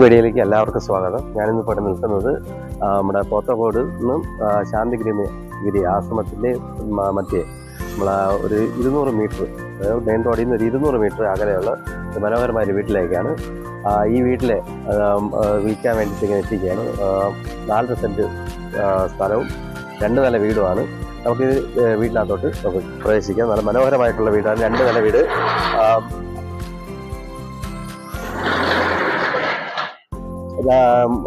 വീഡിയോയിലേക്ക് എല്ലാവർക്കും സ്വാഗതം. ഞാനിന്ന് ഇവിടെ നിൽക്കുന്നത് നമ്മുടെ പോത്തക്കോട് നിന്നും ശാന്തിഗിരി ഗിരി ആശ്രമത്തിന്റെ മറ്റേ നമ്മളെ ഒരു ഇരുന്നൂറ് മീറ്റർ മെയിൻ റോഡിൽ നിന്ന് ഒരു ഇരുന്നൂറ് മീറ്റർ അകലെയുള്ള മനോഹരമായ ഒരു വീട്ടിലേക്കാണ്. ഈ വീട്ടിലെ വിൽക്കാൻ വേണ്ടിയിട്ട് ഇങ്ങനെ എത്തിക്കുകയാണ്. നാല് സെന്റ് സ്ഥലവും രണ്ട് നില വീടുമാണ്. നമുക്ക് വീട്ടിനകത്തോട്ട് നമുക്ക് പ്രവേശിക്കാം. നല്ല മനോഹരമായിട്ടുള്ള വീടാണ്. രണ്ട് നില വീട്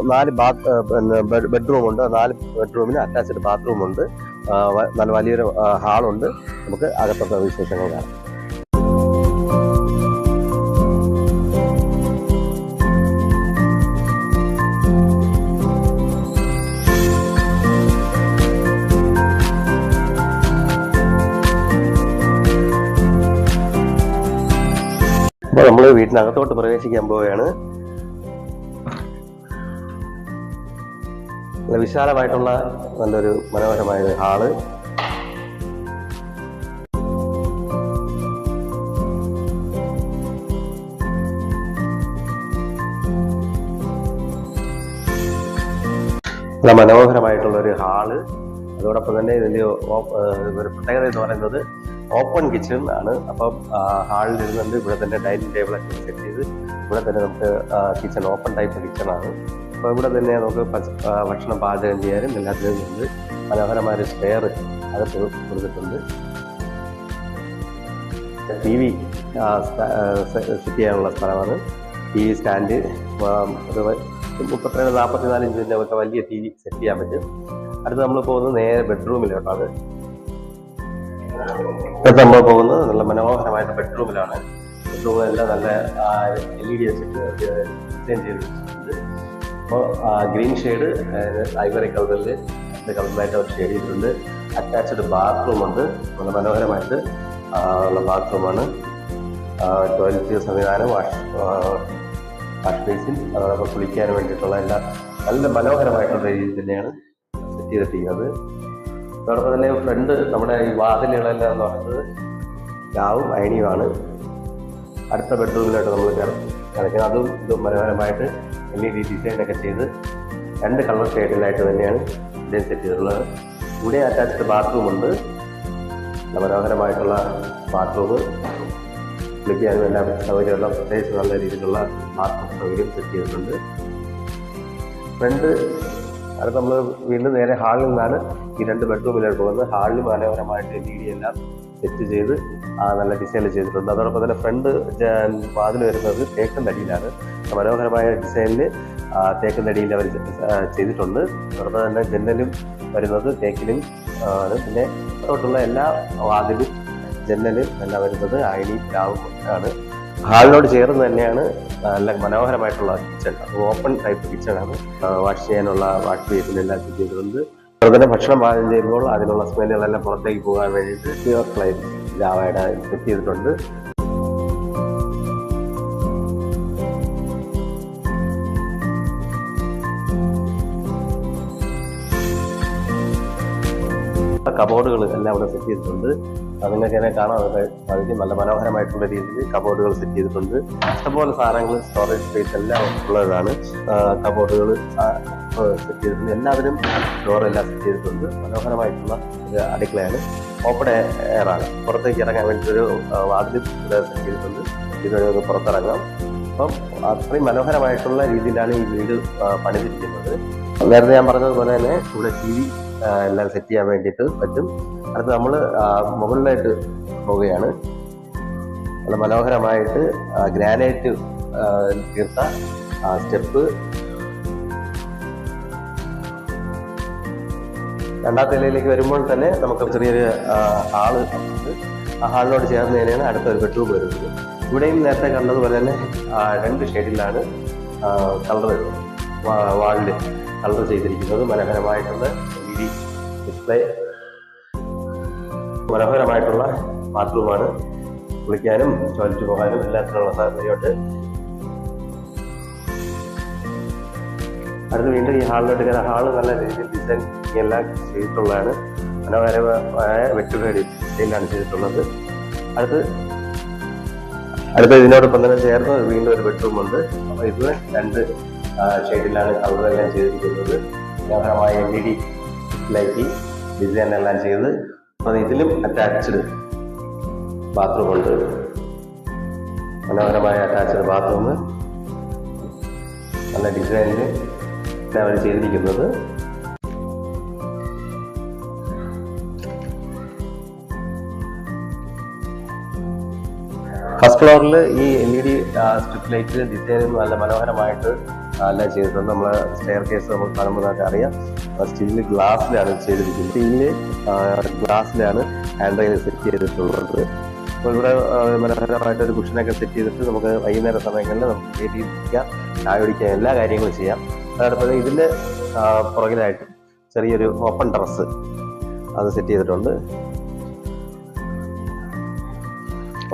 നാല് ബാത്ത് പിന്നെ ബെഡ്റൂം ഉണ്ട് നാല് ബെഡ്റൂമിന് അറ്റാച്ച്ഡ് ബാത്റൂം ഉണ്ട് ആ, വ- നല്ല വലിയൊരു ഹാളുണ്ട്. നമുക്ക് അകത്തൊക്കെ വിശേഷങ്ങൾ കാണാം. അപ്പോൾ നമ്മൾ വീട്ടിനകത്തോട്ട് പ്രവേശിക്കാൻ പോവുകയാണ്. വിശാലമായിട്ടുള്ള നല്ലൊരു മനോഹരമായ ഒരു ഹാൾ. നല്ല മനോഹരമായിട്ടുള്ള ഒരു ഹാൾ. അതോടൊപ്പം തന്നെ ഇതിന്റെ ഒരു പ്രത്യേകത എന്ന് പറയുന്നത് ഓപ്പൺ കിച്ചൺ ആണ്. അപ്പം ഹാളിൽ ഇവിടെ തന്നെ ഡൈനിങ് ടേബിളൊക്കെ സെറ്റ് ചെയ്ത് ഇവിടെ തന്നെ നമുക്ക് കിച്ചൺ ഓപ്പൺ ടൈപ്പ് കിച്ചൺ ആണ് അപ്പോൾ ഇവിടെ തന്നെ നമുക്ക് ഭക്ഷണം പാചകം ചെയ്യാനും എല്ലാത്തിനും ഉണ്ട്. മനോഹരമായ സ്റ്റെയർ അകത്ത് കൊടുത്തിട്ടുണ്ട്. ടി വി സെറ്റ് ചെയ്യാനുള്ള സ്ഥലമാണ്. ടി വി സ്റ്റാൻഡ് ഒരു മുപ്പത്തിരണ്ട് നാൽപ്പത്തിനാല് ഇഞ്ചിന്റെ ഒക്കെ വലിയ ടി വി സെറ്റ് ചെയ്യാൻ പറ്റും. അടുത്ത് നമ്മൾ പോകുന്നത് നേരെ ബെഡ്റൂമിലോട്ടാണ് അടുത്ത് നമ്മൾ പോകുന്നത് നല്ല മനോഹരമായിട്ട് ബെഡ്റൂമിലാണ് ബെഡ്റൂമിലെല്ലാം നല്ല എൽ ഇ ഡി വെച്ചിട്ട് ഡിസൈൻ ചെയ്ത് വെച്ചിട്ടുണ്ട് അപ്പോൾ ഗ്രീൻ ഷെയ്ഡ് ഐവറി കളറിൽ കളറിലായിട്ട് അവർ ഷെയ്ഡ് ചെയ്തിട്ടുണ്ട്. അറ്റാച്ച്ഡ് ബാത്റൂം ഉണ്ട്. വളരെ മനോഹരമായിട്ട് ഉള്ള ബാത്റൂമാണ് ടോയ്ലറ്റ് സംവിധാനം വാഷ് വാഷ് ബേസിൻ അതോടൊപ്പം കുളിക്കാൻ വേണ്ടിയിട്ടുള്ള എല്ലാ നല്ല മനോഹരമായിട്ടുള്ള രീതിയിൽ തന്നെയാണ് സെറ്റ് ചെയ്തിട്ടിരിക്കുന്നത് അതോടൊപ്പം തന്നെ ഫ്രണ്ട് നമ്മുടെ ഈ വാതിലുകളെല്ലാം എന്ന് പറയുന്നത് രാവും അയണിയുമാണ്. അടുത്ത ബെഡ്റൂമിലോട്ട് നമ്മൾ കിടക്കുന്നത് അതും ഇതും മനോഹരമായിട്ട് എൽ ഇ ഡി ഡിസൈനൊക്കെ ചെയ്ത് രണ്ട് കളർ ഷെയ്ഡിലായിട്ട് തന്നെയാണ് ഡിസൈൻ സെറ്റ് ചെയ്തിട്ടുള്ളത്. ഇവിടെ അറ്റാച്ച്ഡ് ബാത്റൂം ഉണ്ട്. നല്ല മനോഹരമായിട്ടുള്ള ബാത്റൂം കുളിക്കാനും എല്ലാ സൗകര്യമുള്ള പ്രത്യേകിച്ച് നല്ല രീതിയിലുള്ള ബാത്റൂം സൗകര്യം സെറ്റ് ചെയ്തിട്ടുണ്ട്. ഫ്രണ്ട് അത് നമ്മൾ വീണ്ടും നേരെ ഹാളിൽ നിന്നാണ് ഈ രണ്ട് ബെഡ്റൂമിലേക്ക് പോകുന്നത്. ഹാളിൽ മനോഹരമായിട്ട് ഡി എല്ലാം സെറ്റ് ചെയ്ത് നല്ല ഡിസൈനിൽ ചെയ്തിട്ടുണ്ട്. അതോടൊപ്പം തന്നെ ഫ്രണ്ട് വാതിൽ വരുന്നത് തേക്കൻ തടിയിലാണ്. മനോഹരമായ ഡിസൈനിൽ തേക്കൻ തടിയിൽ അവർ ചെയ്തിട്ടുണ്ട്. അതോടൊപ്പം തന്നെ ജനലും വരുന്നത് തേക്കിലും ആണ്. പിന്നെ അതോട്ടുള്ള എല്ലാ വാതിലും ജനലും എല്ലാം വരുന്നത് അയണി പ്ലാവും ആണ്. ഹാളിനോട് ചേർന്ന് തന്നെയാണ് നല്ല മനോഹരമായിട്ടുള്ള കിച്ചൺ ഓപ്പൺ ടൈപ്പ് കിച്ചൺ ആണ്. വാഷ് ചെയ്യാനുള്ള വാഷ് ബേസിനെല്ലാം ചെയ്തിട്ടുണ്ട്. അതുപോലെ ഭക്ഷണം പാചകം ചെയ്യുമ്പോൾ അതിനുള്ള സ്മെല്ലുകളെല്ലാം പുറത്തേക്ക് പോകാൻ വേണ്ടിയിട്ട് പ്യുവർ ക്ലൈം ജാവയുടെ സെറ്റ് ചെയ്തിട്ടുണ്ട്. കബോർഡുകൾ എല്ലാം ഇവിടെ സെറ്റ് ചെയ്തിട്ടുണ്ട്. അത് നിങ്ങൾക്ക് എന്നെ കാണാൻ സാധിക്കും നല്ല മനോഹരമായിട്ടുള്ള രീതിയിൽ കബോർഡുകൾ സെറ്റ് ചെയ്തിട്ടുണ്ട്. ഇഷ്ടംപോലെ സാധനങ്ങൾ സ്റ്റോറേജ് സ്പേസ് എല്ലാം ഉള്ളതാണ്. കബോർഡുകൾ സെറ്റ് ചെയ്തിട്ടുണ്ട്. എല്ലാവരും ഡോറെല്ലാം സെറ്റ് ചെയ്തിട്ടുണ്ട്. മനോഹരമായിട്ടുള്ള ഒരു അടുക്കളയാണ്. ഓപ്പൺ എയർ ആണ്. പുറത്തേക്ക് ഇറങ്ങാൻ വേണ്ടിയിട്ടൊരു വാതിൽ വാതിലും ഇവിടെ സെറ്റ് ചെയ്തിട്ടുണ്ട്. ഇതുവഴി നമുക്ക് പുറത്തിറങ്ങാം. അപ്പം അത്രയും മനോഹരമായിട്ടുള്ള രീതിയിലാണ് ഈ വീട് പണിതിരിക്കുന്നത്. നേരത്തെ ഞാൻ പറഞ്ഞതുപോലെ തന്നെ ഇവിടെ ടി വി എല്ലാം സെറ്റ് ചെയ്യാൻ വേണ്ടിയിട്ട് പറ്റും. അടുത്ത് നമ്മൾ മുകളിലായിട്ട് പോവുകയാണ്. നല്ല മനോഹരമായിട്ട് ഗ്രാനൈറ്റ് തീർത്ത സ്റ്റെപ്പ്. രണ്ടാമത്തെ നിലയിലേക്ക് വരുമ്പോൾ തന്നെ നമുക്ക് ചെറിയൊരു ഹാൾ ആ ഹാളിനോട് ചേർന്ന് തന്നെയാണ് അടുത്ത ഒരു ബെഡ്റൂം വരുന്നത്. ഇവിടെയും നേരത്തെ കണ്ടതുപോലെ തന്നെ രണ്ട് ഷെയ്ഡിലാണ് കളർ വാളിൽ കളർ ചെയ്തിരിക്കുന്നത്. മനോഹരമായിട്ടുള്ള ഡിസ്പ്ലേ മനോഹരമായിട്ടുള്ള ബാത്റൂമാണ് കുളിക്കാനും ടോയ്ലറ്റ് പോകാനും എല്ലാത്തിനുള്ള സാഹചര്യമുണ്ട് അടുത്ത് വീണ്ടും ഈ ഹാളിലോട്ട് കയറാൻ ഹാൾ നല്ല രീതിയിൽ ഡിസൈൻ എല്ലാം ചെയ്തിട്ടുള്ളതാണ്. മനോഹരമായ വെട്ടുപേടി ഡിസൈനിലാണ് ചെയ്തിട്ടുള്ളത്. അടുത്ത് അടുത്ത ഇതിനോടൊപ്പം തന്നെ ചേർന്ന് വീണ്ടും ഒരു ബെഡ്റൂം ഉണ്ട്. അപ്പോൾ ഇത് രണ്ട് ഷെയ്ഡിലാണ് കളറെല്ലാം ചെയ്തിരിക്കുന്നത്. മനോഹരമായ L E D lighting design എല്ലാം ചെയ്ത് അപ്പോൾ ഇതിലും അറ്റാച്ച്ഡ് ബാത്റൂം ഉണ്ട്. മനോഹരമായ അറ്റാച്ച്ഡ് ബാത്റൂം നല്ല ഡിസൈനിൽ അവർ ചെയ്തിരിക്കുന്നത്. ഫസ്റ്റ് ഫ്ലോറിൽ ഈ L E D strip light design നല്ല മനോഹരമായിട്ട് എല്ലാം ചെയ്തിട്ടുണ്ട് നമ്മളെ സ്റ്റെയർ കേസ് നമുക്ക് കാണുമ്പോൾ നമുക്ക് അറിയാം. സ്റ്റീലിൽ ഗ്ലാസ്സിലാണ് ചെയ്തിരിക്കുന്നത്. സ്റ്റീലിൽ ഗ്ലാസ്സിലാണ് ഹാൻഡ് റെയിൽ സെറ്റ് ചെയ്തിട്ടുള്ളത്. അപ്പോൾ ഇവിടെ മനോഹരമായിട്ട് ഒരു കുഷനൊക്കെ സെറ്റ് ചെയ്തിട്ട് നമുക്ക് വൈകുന്നേര സമയങ്ങളിൽ നമുക്ക് ഇരിക്കാം. ചായ കുടിക്കാം. എല്ലാ കാര്യങ്ങളും ചെയ്യാം. അതോടൊപ്പം ഇതിന്റെ പുറകിലായിട്ട് ചെറിയൊരു ഓപ്പൺ ടെറസ് അത് സെറ്റ് ചെയ്തിട്ടുണ്ട്.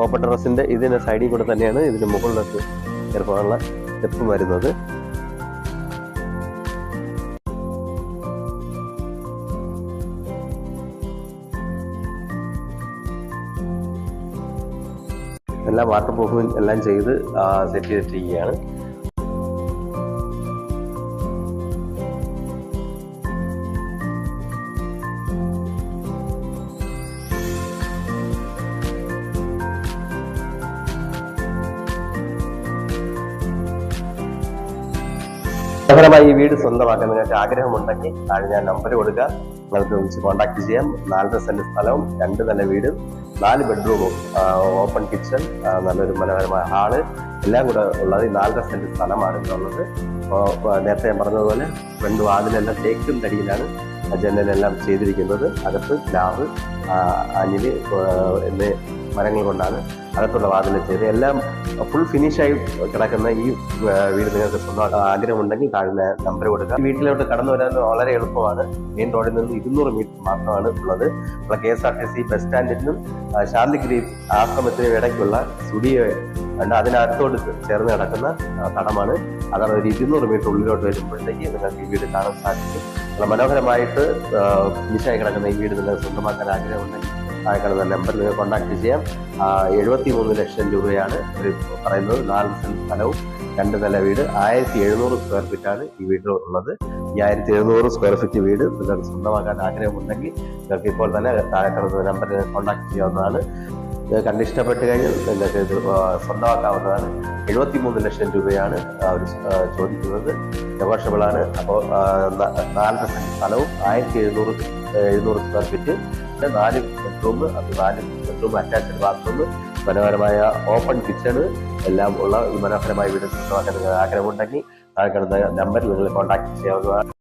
ഓപ്പൺ ടെറസിന്റെ ഇതിന് സൈഡിൽ കൂടെ തന്നെയാണ് ഇതിന് മുകളിലേക്ക് കയറിപ്പോകാനുള്ള സ്റ്റെപ്പ് വരുന്നത്. എല്ലാം വാട്ടർ പ്രൂഫും എല്ലാം ചെയ്ത് സെറ്റ് ചെയ്തിട്ടിരിക്കുകയാണ്. ഈ വീട് സ്വന്തമാക്കാൻ നിങ്ങൾക്ക് ആഗ്രഹമുണ്ടെങ്കിൽ താഴെ ഞാൻ നമ്പർ കൊടുക്കുക. നിങ്ങൾക്ക് വിളിച്ച് കോൺടാക്ട് ചെയ്യാം. നാല് സെന്റ് സ്ഥലവും രണ്ട് നില വീടും. നാല് ബെഡ്റൂമും ഓപ്പൺ കിച്ചൺ നല്ലൊരു മനോഹരമായ ഹാൾ എല്ലാം കൂടെ ഉള്ളത് നാലര സെന്റ് സ്ഥലമാണ് അപ്പോൾ നേരത്തെ ഞാൻ പറഞ്ഞതുപോലെ ഫ്രണ്ട് വാതിലെല്ലാം തേക്കും തടിയിലാണ് ജനലെല്ലാം ചെയ്തിരിക്കുന്നത്. അകത്ത് ലാവ് അനിൽ എന്നീ മരങ്ങൾ കൊണ്ടാണ് അകത്തുള്ള വാതിൽ ചെയ്ത് എല്ലാം ഫുൾ ഫിനിഷായി കിടക്കുന്ന ഈ വീട് നിങ്ങൾക്ക് സ്വന്തമാക്കാൻ ആഗ്രഹമുണ്ടെങ്കിൽ താഴ്ന്ന നമ്പർ കൊടുക്കുക. വീട്ടിലോട്ട് കടന്നു വരാൻ വളരെ എളുപ്പമാണ്. മെയിൻ റോഡിൽ നിന്ന് ഇരുന്നൂറ് മീറ്റർ മാത്രമാണ് ഉള്ളത്. നമ്മളെ K S R T C bus സ്റ്റാൻഡിനും Santhigiri ആശ്രമത്തിനും ഇടയ്ക്കുള്ള സ്റ്റുഡിയോ ഉണ്ട് അതിനകത്തോട് ചേർന്ന് കിടക്കുന്ന തടമാണ്. അതാണ് ഒരു ഇരുന്നൂറ് മീറ്റർ ഉള്ളിലോട്ട് വരുമ്പോഴത്തേക്ക് നിങ്ങൾക്ക് ഈ വീട് കാണാൻ സാധിക്കും. മനോഹരമായിട്ട് ഫിനിഷായി കിടക്കുന്ന ഈ വീട് നിങ്ങൾക്ക് സ്വന്തമാക്കാൻ ആഗ്രഹമുണ്ടെങ്കിൽ താഴെ കാണുന്ന നമ്പറിൽ നിങ്ങൾ കോൺടാക്ട് ചെയ്യാം. എഴുപത്തി മൂന്ന് ലക്ഷം രൂപയാണ് പറയുന്നത്. നാല് സെന്റ് സ്ഥലവും രണ്ട് നില വീട്. ആയിരത്തി എഴുന്നൂറ് സ്ക്വയർ ഫീറ്റാണ് ഈ വീട്ടിൽ ഉള്ളത് ഈ ആയിരത്തി എഴുന്നൂറ് സ്ക്വയർ ഫീറ്റ് വീട് നിങ്ങൾക്ക് സ്വന്തമാക്കാൻ ആഗ്രഹമുണ്ടെങ്കിൽ നിങ്ങൾക്ക് ഇപ്പോൾ തന്നെ താഴെ നമ്പറിൽ കോൺടാക്ട് ചെയ്യാവുന്നതാണ്. കണ്ട് ഇഷ്ടപ്പെട്ട് കഴിഞ്ഞാൽ നിങ്ങൾക്ക് ഇത് സ്വന്തമാക്കാവുന്നതാണ്. എഴുപത്തി മൂന്ന് ലക്ഷം രൂപയാണ് അവർ ചോദിക്കുന്നത്. ഡെവോഷബിളാണ് അപ്പോൾ നാലര സെന്റ് സ്ഥലവും ആയിരത്തി എഴുന്നൂറ് എഴുന്നൂറ് സ്ക്വയർ ഫീറ്റ് പിന്നെ നാല് ബെഡ്റൂം അത് നാല് ബെഡ്റൂം അറ്റാച്ച്ഡ് ബാത്റൂം മനോഹരമായ ഓപ്പൺ കിച്ചണ്. എല്ലാം ഉള്ള ഈ മനോഹരമായ വീട്. ആഗ്രഹമുണ്ടെങ്കിൽ താഴെ കിടന്ന നമ്പറിൽ നിങ്ങൾ കോൺടാക്ട് ചെയ്യാവുന്നതാണ്.